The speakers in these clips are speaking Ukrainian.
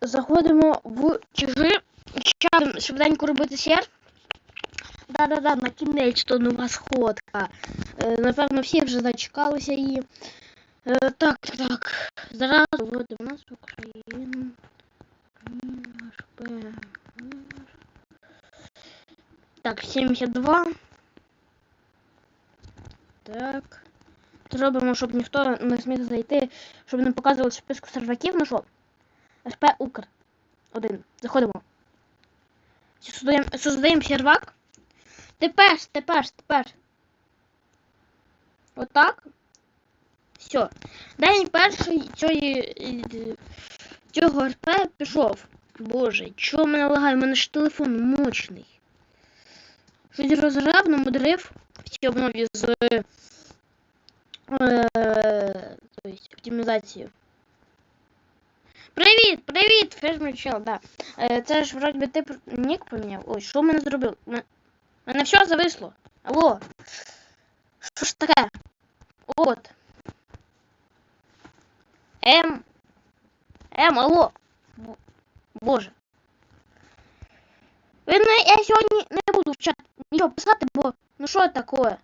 Заходимо в чужі. Часом швиденько робити сер. Да-да-да, на кінець то нова сходка. Е, напевно, всі вже зачекалися її. Е, так, так. Зараз вводимо нас в. Так, 72. Так. Зробимо, щоб ніхто не зміг зайти, щоб не показували списку серваків. Ну СП Укр. Один. Заходимо. Создаємо, сервак. Тепер, тепер, тепер. Отак. Все. День перший цього РП пішов. Боже, чого мене лагає? У мене ж телефон мощний. Щось розраб намудрив в цій обнові з е, то есть, оптимізацією. Привіт, привіт, фермер чел, да. Е, це ж вроді би ти нік поміняв. Ой, що мене зробив? Мене все зависло. Алло. Що ж таке? От. М. М, алло. Боже. Ви не, я сьогодні не буду в чат нічого писати, бо ну що таке?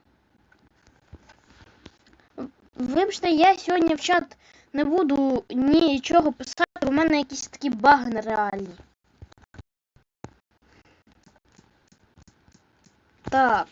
Вибачте, я сьогодні в чат не буду нічого писати, у мене якісь такі баги нереальні. Так.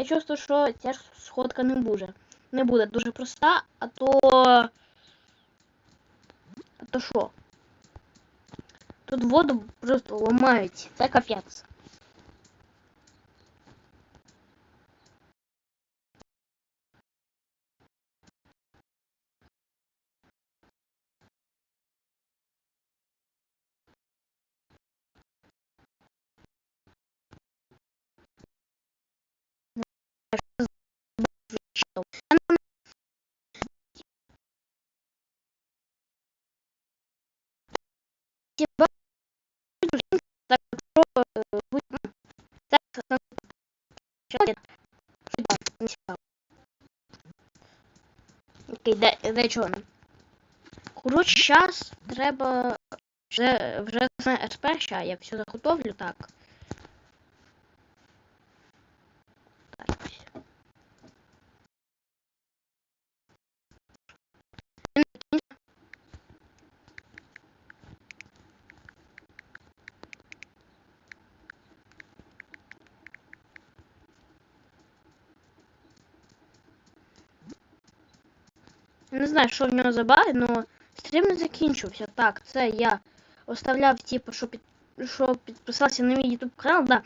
Я чувствую, що ця сходка не буде. Не буде дуже проста, а то. А то що? Тут воду просто ламають. Це капець. Окей, де, де чого? Коротше, зараз треба вже вже на РП, ща я все заготовлю. Так. знаю, що в нього за баги, але стрім не закінчився. Так, це я оставляв, типу, що під що підписався на мій YouTube канал, да.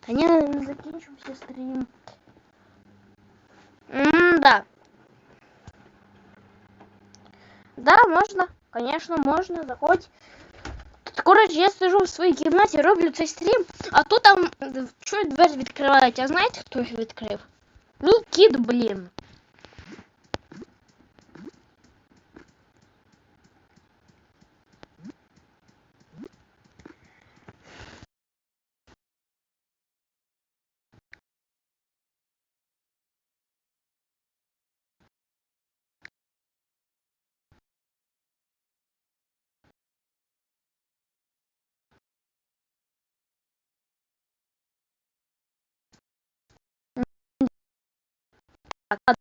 Та ні, не закінчився стрім. М-да. Да, можно. Конечно, можно. Заходь. Коротше, я сижу в своїй кімнаті, роблю цей стрім, а тут там чуть двері відкривають. А знаєте, хто їх відкрив? Мій кіт, блін. அக்கா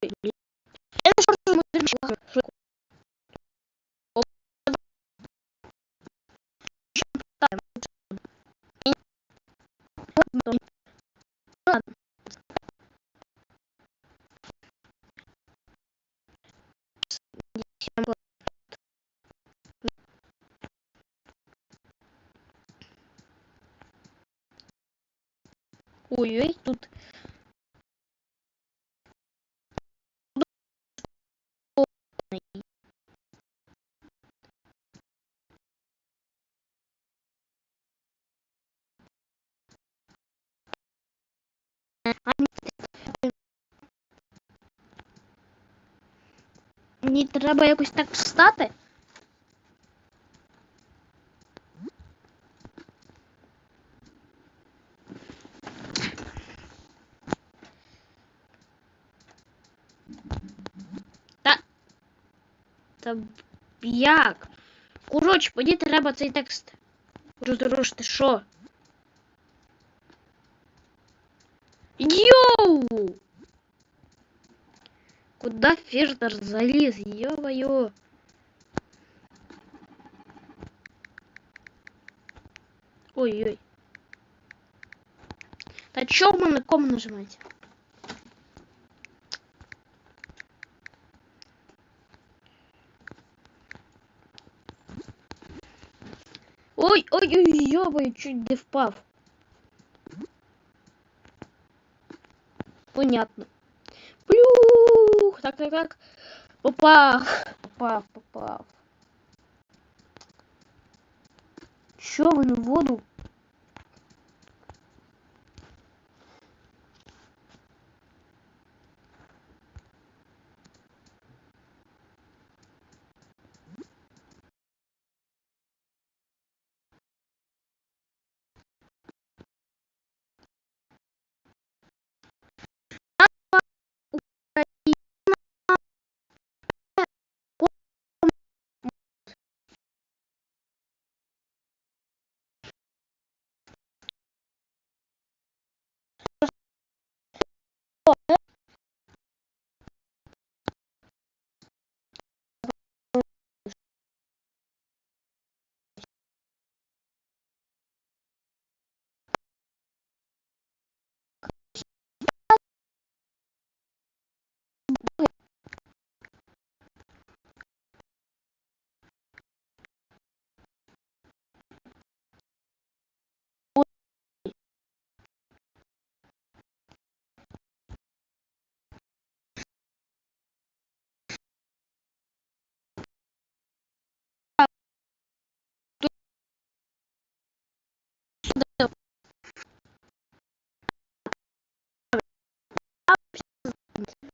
так. Я не шорт швидко. Ой-ой, тут Мені треба якось так встати. Та. Та як? Коротше, мені треба цей текст роздружити. Що? Куда Фердер залез? Ё-моё! Ой-ой. Да чё вы на ком нажимаете? Ой, ой, ой, ё чуть не впав. Понятно. Так, так, так. Попав. Попав, попав. Що ви на воду?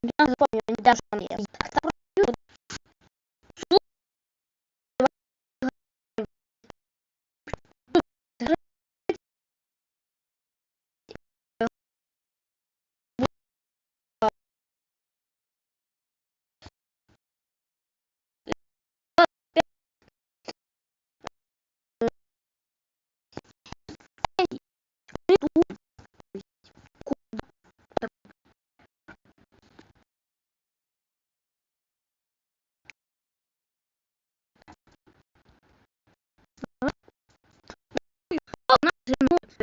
Я запомню, не даже він є.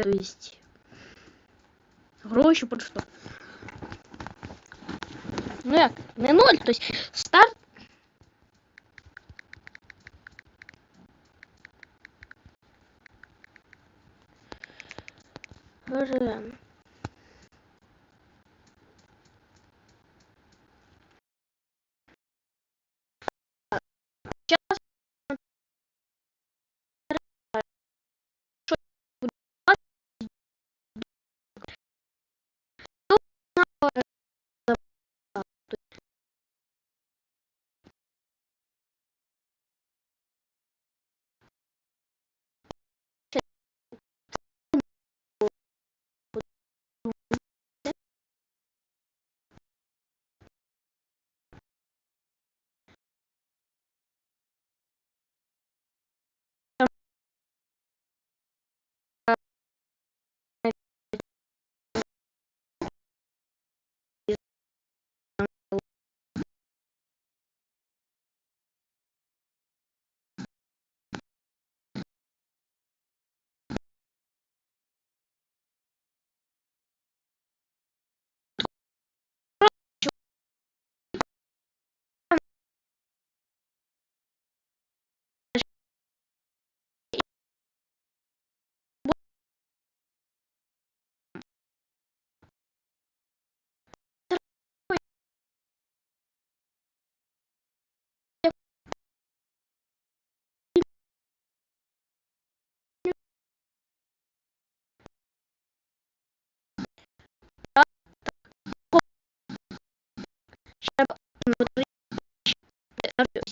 То есть гроші про що? Ну як, не ноль, то есть старт. Боже. motorist